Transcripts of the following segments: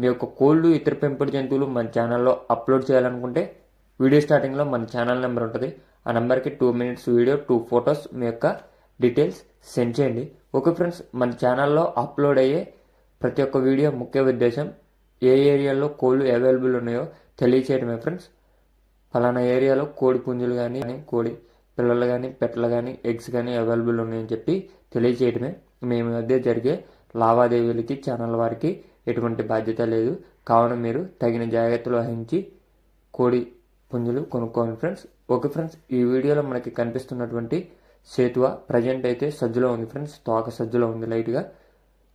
మీ యొక్క కోళ్ళు ఇతర పెంపుడు జంతువులు మన ఛానల్లో అప్లోడ్ చేయాలనుకుంటే వీడియో స్టార్టింగ్లో మన ఛానల్ నెంబర్ ఉంటుంది. ఆ నెంబర్కి two minutes video two photos మీ యొక్క డీటెయిల్స్ సెండ్ చేయండి. ఓకే ఫ్రెండ్స్ మన ఛానల్లో అప్లోడ్ అయ్యే ప్రతి ఒక్క వీడియో ముఖ్య ఉద్దేశం ఏ ఏరియాలో కోళ్ళు అవైలబుల్ ఉన్నాయో తెలియచేయడమే ఫ్రెండ్స్. ఫలానా ఏరియాలో కోడి పుంజులు కానీ కోడి పిల్లలు కానీ పెట్టలు కానీ ఎగ్స్ కానీ అవైలబుల్ ఉన్నాయని చెప్పి తెలియచేయడమే. మేము మధ్య జరిగే లావాదేవీలకి ఛానల్ వారికి ఎటువంటి బాధ్యత లేదు. కావున మీరు తగిన జాగ్రత్తలు వహించి కోడి పుంజులు కొనుక్కోండి ఫ్రెండ్స్. ఓకే ఫ్రెండ్స్ ఈ వీడియోలో మనకి కనిపిస్తున్నటువంటి సేతువ ప్రజెంట్ అయితే సజ్జలో ఉంది ఫ్రెండ్స్. తోక సజ్జలో ఉంది లైట్గా.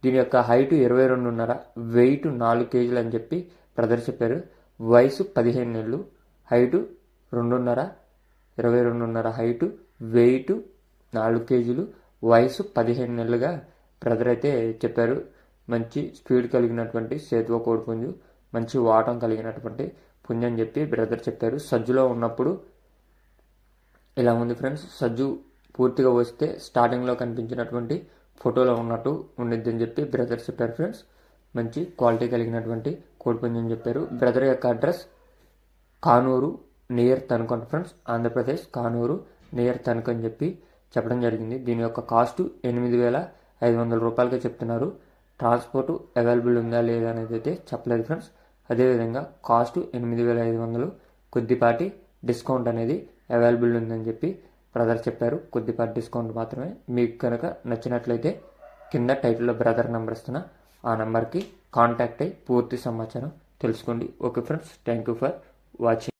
దీని యొక్క హైట్ ఇరవై రెండున్నర వెయిట్ నాలుగు కేజీలు అని చెప్పి బ్రదర్ చెప్పారు వయసు పదిహేను నెలలు హైటు రెండున్నర ఇరవై రెండున్నర హైటు వెయిట్ నాలుగు కేజీలు. వయసు పదిహేను నెలలుగా బ్రదర్ అయితే చెప్పారు. మంచి స్పీడ్ కలిగినటువంటి సేతువ కోడిపుంజు మంచి వాటం కలిగినటువంటి పుంజు అని చెప్పి బ్రదర్ చెప్పారు సజ్జులో ఉన్నప్పుడు ఇలా ఉంది ఫ్రెండ్స్ సజ్జు పూర్తిగా వస్తే స్టార్టింగ్లో కనిపించినటువంటి ఫోటోలో ఉన్నట్టు ఉండిద్ది అని చెప్పి బ్రదర్ చెప్పారు ఫ్రెండ్స్. మంచి క్వాలిటీ కలిగినటువంటి కోడిపుంజు అని చెప్పారు. బ్రదర్ యొక్క address Kanuru near Tanukonda friends. Andhra Pradesh Kanuru near Tanuku అని చెప్పి చెప్పడం జరిగింది. దీని యొక్క కాస్ట్ ఎనిమిది వేల ఐదు వందల రూపాయలుగా చెప్తున్నారు. ట్రాన్స్పోర్ట్ అవైలబుల్ ఉందా లేదా అనేది అయితే చెప్పలేదు ఫ్రెండ్స్. అదేవిధంగా కాస్ట్ ఎనిమిది వేల ఐదు వందలు కొద్దిపాటి డిస్కౌంట్ అనేది అవైలబుల్ ఉందని చెప్పి బ్రదర్ చెప్పారు. కొద్దిపాటి డిస్కౌంట్ మాత్రమే. మీకు కనుక నచ్చినట్లయితే కింద టైటిల్లో బ్రదర్ నెంబర్ ఇస్తున్న ఆ నెంబర్కి కాంటాక్ట్ అయ్యి పూర్తి సమాచారం తెలుసుకోండి. Okay friends thank you for watching.